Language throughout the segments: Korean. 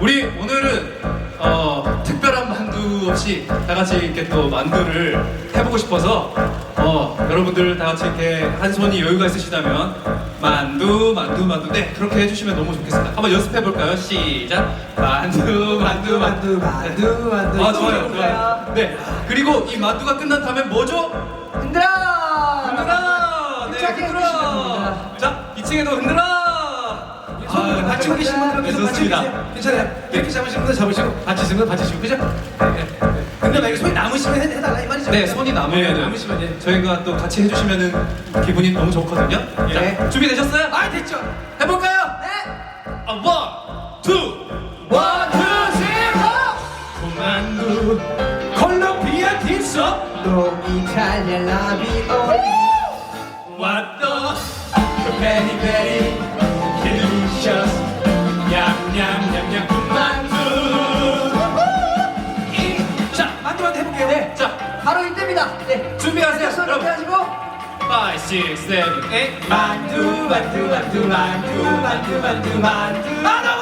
우리 오늘은 어, 특별한 만두 없이 다 같이 이렇게 또 만두를 해보고 싶어서 어, 여러분들 다 같이 이렇게 한 손이 여유가 있으시다면 만두, 만두, 만두 네 그렇게 해주시면 너무 좋겠습니다. 한번 연습해 볼까요? 시작. 만두, 만두, 만두, 만두, 만두. 아 좋아요, 좋아요. 네 그리고 이 만두가 끝난 다음에 뭐죠? 흔들어! 흔들어! 네, 흔들어! 자, 2층에도 흔들어! 손을 받치고 계신 분들은 네, 계속 받치고. 계세요. 괜찮아요. 이렇게 잡으시는 분들 잡으시고, 받치시는 분들 받치시고, 그죠? 네, 네. 근데 만약에 손이 남으시면 해- 해달라 이 말이죠. 네, 손이 네, 남으면 남으시면 예. 저희가 또 같이 해주시면 기분이 너무 좋거든요. 예. 자, 준비되셨어요? 아, 됐죠? 해볼까요? 네! 아, 원, 투, 원, 투, 쓰리, 포! 만두, 콜롬비아 딥서, 또 이탈리아 라비올리 왔더, 베리 베리, 네. 준비하세요, 손 여러분. 이렇게 하시고, 5, 6, 7, 8 만두, 만두, 만두, 만두, 만두, 만두, 만두. 아 너무 좋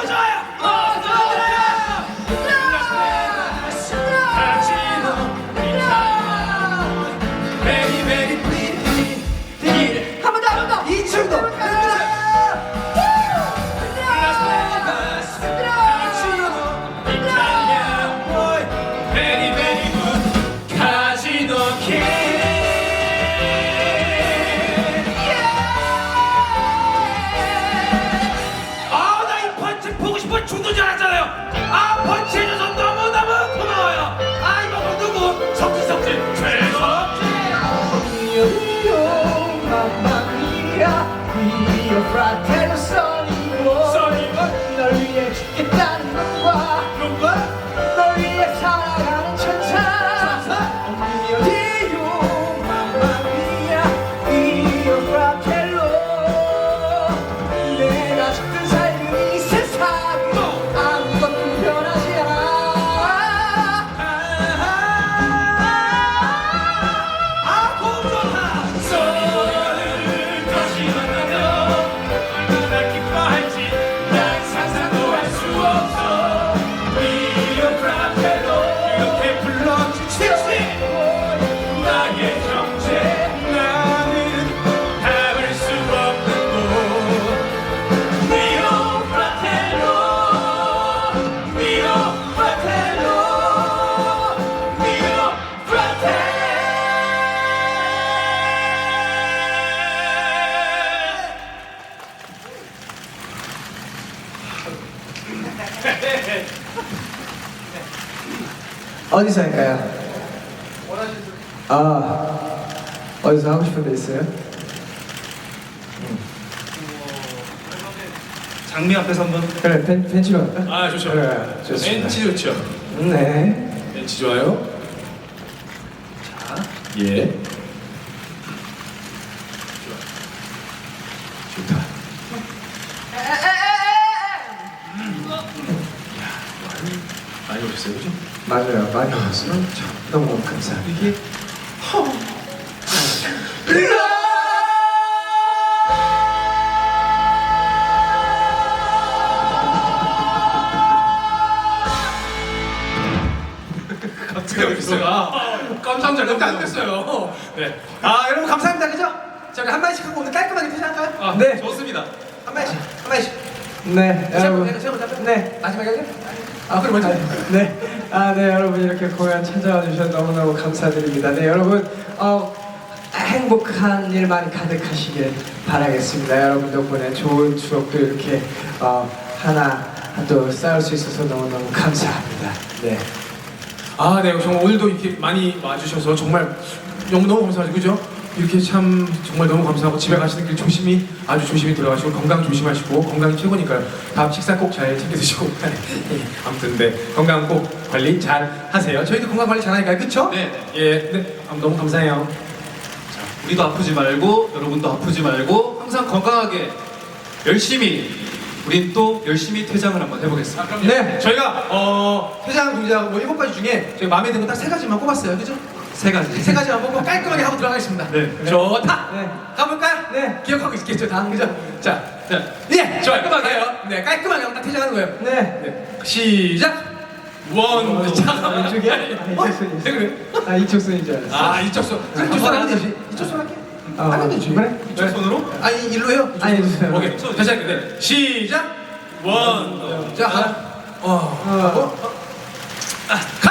어디서 할까요? 아 어디서 하고 싶은 데 있어요? 장미 앞에서 한번? 그래 벤, 벤치로 할까? 아 좋죠. 그래 좋습니다. 벤치 좋죠. 네. 벤치 좋아요. 자예 많이 오셨어요 그죠? 맞아요. 많이 왔어요. 너무 감사합니다. 이게 갑자기 여기서가? 깜짝 놀랐는데 안 됐어요. 네. 아 여러분 감사합니다. 그죠? 자 우리 한 마디씩 하고 오늘 깔끔하게 퇴장할까요? 아, 네. 좋습니다. 한 마디씩 한 마디씩 네 여러분 네 마지막에? 아 그럼 먼저 네. 아, 네, 여러분 이렇게 공연 찾아와 주셔서 너무너무 감사드립니다. 네, 여러분 어 행복한 일만 가득하시길 바라겠습니다. 여러분 덕분에 좋은 추억도 이렇게 어 하나 또 쌓을 수 있어서 너무너무 감사합니다. 네. 아, 네. 정말 오늘도 이렇게 많이 와주셔서 정말 너무 너무 감사하죠. 그죠? 이렇게 참 정말 너무 감사하고 집에 가시는 길 조심히 아주 조심히 들어가시고 건강 조심하시고 건강이 최고니까요. 다음 식사 꼭 잘 챙겨 드시고 예, 아무튼 네 건강 꼭 관리 잘 하세요. 저희도 건강 관리 잘하니까요, 그렇죠? 네. 예, 네 아, 너무 감사해요. 우리도 아프지 말고 여러분도 아프지 말고 항상 건강하게 열심히 우린 또 열심히 퇴장을 한번 해보겠습니다. 네, 저희가 어 퇴장 동작 뭐 일곱 가지 중에 저희 마음에 드는 거 딱 세 가지만 꼽았어요, 그죠? 세 가지. 세 가지만 뽑고 깔끔하게 하고 들어가겠습니다. 네. 좋다. 네. 가볼까요? 네. 기억하고 있겠죠, 다 그죠? 자, 네. 예, 좋아요. 깔끔하게요. 네, 깔끔하게 딱 퇴장하는 거예요. 네. 네, 시작. 원, 잠깐만. 이쪽이야? 어? 아, 이쪽 손왜 그래? 아 이쪽 손인 줄 알았어. 아, 이쪽 손. 그럼 이쪽 손 하면 되지. 이쪽 손 할게. 아, 하면 되지. 그래? 이쪽 손으로? 아니, 일로 해요. 이쪽 아니, 손. 주세요. 오케이. 다시 할게. 네. 시작. 원. 자, 하나. 어. 어. 하고. 아, 가.